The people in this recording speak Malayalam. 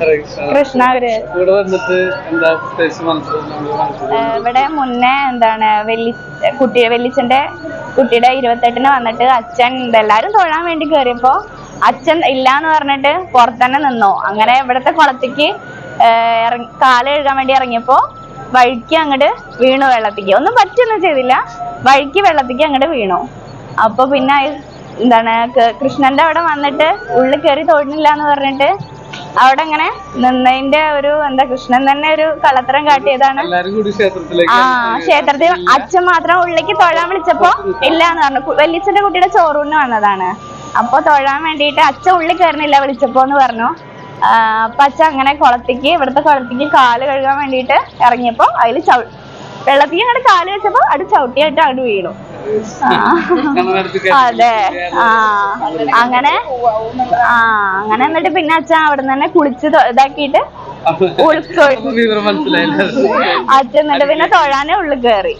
കൃഷ്ണഗുരു ഇവിടെ വന്നിട്ട് എന്താ ഇവിടെ മുന്നേ എന്താണ് വെല്ലി കുട്ടി വെല്ലിച്ചന്റെ കുട്ടിയുടെ ഇരുപത്തെട്ടിന് വന്നിട്ട് അച്ഛൻ എല്ലാരും തൊഴാൻ വേണ്ടി കയറിയപ്പോ അച്ഛൻ ഇല്ലാന്ന് പറഞ്ഞിട്ട് പുറത്തന്നെ നിന്നു. അങ്ങനെ ഇവിടത്തെ കുളത്തേക്ക് ഇറങ്ങി കാൽ വേണ്ടി ഇറങ്ങിയപ്പോ വഴിക്ക് അങ്ങോട്ട് വീണു വെള്ളത്തേക്ക്. ഒന്നും പറ്റൊന്നും ചെയ്തില്ല. വഴിക്ക് വെള്ളത്തേക്ക് അങ്ങോട്ട് വീണു. അപ്പൊ പിന്നെ എന്താണ് കൃഷ്ണന്റെ അവിടെ വന്നിട്ട് ഉള്ളിൽ കയറി തൊഴിലില്ല എന്ന് പറഞ്ഞിട്ട് അവിടെ ഇങ്ങനെ നിന്നതിന്റെ ഒരു എന്താ കൃഷ്ണൻ തന്നെ ഒരു കള്ളത്തരം കാട്ടിയതാണ്. ആ ക്ഷേത്രത്തിൽ അച്ഛൻ മാത്രം ഉള്ളിലേക്ക് തൊഴാൻ വിളിച്ചപ്പോ ഇല്ല എന്ന് പറഞ്ഞു. വല്യച്ഛന്റെ കുട്ടിയുടെ ചോറൂണിന് വന്നതാണ്. അപ്പൊ തൊഴാൻ വേണ്ടിയിട്ട് അച്ഛൻ ഉള്ളിൽ കയറുന്നില്ല വിളിച്ചപ്പോ എന്ന് പറഞ്ഞു. അപ്പൊ അച്ഛൻ അങ്ങനെ കുളത്തിക്ക് ഇവിടുത്തെ കുളത്തിക്ക് കാൽ കഴുകാൻ വേണ്ടിയിട്ട് ഇറങ്ങിയപ്പോ അതിൽ ചവി വെള്ളത്തിൽ അങ്ങോട്ട് കാൽ വെച്ചപ്പോ അത് ചവിട്ടിയായിട്ട് അങ്ങോട്ട് വീണു. അതെ. ആ. അങ്ങനെ? ആ അങ്ങനെ എന്നിട്ട് പിന്നെ അച്ഛൻ അവിടെ നിന്ന് തന്നെ കുളിച്ച് ഇതാക്കിയിട്ട് അച്ഛൻ എന്നിട്ട് പിന്നെ തൊഴാനേ ഉള്ളു കയറി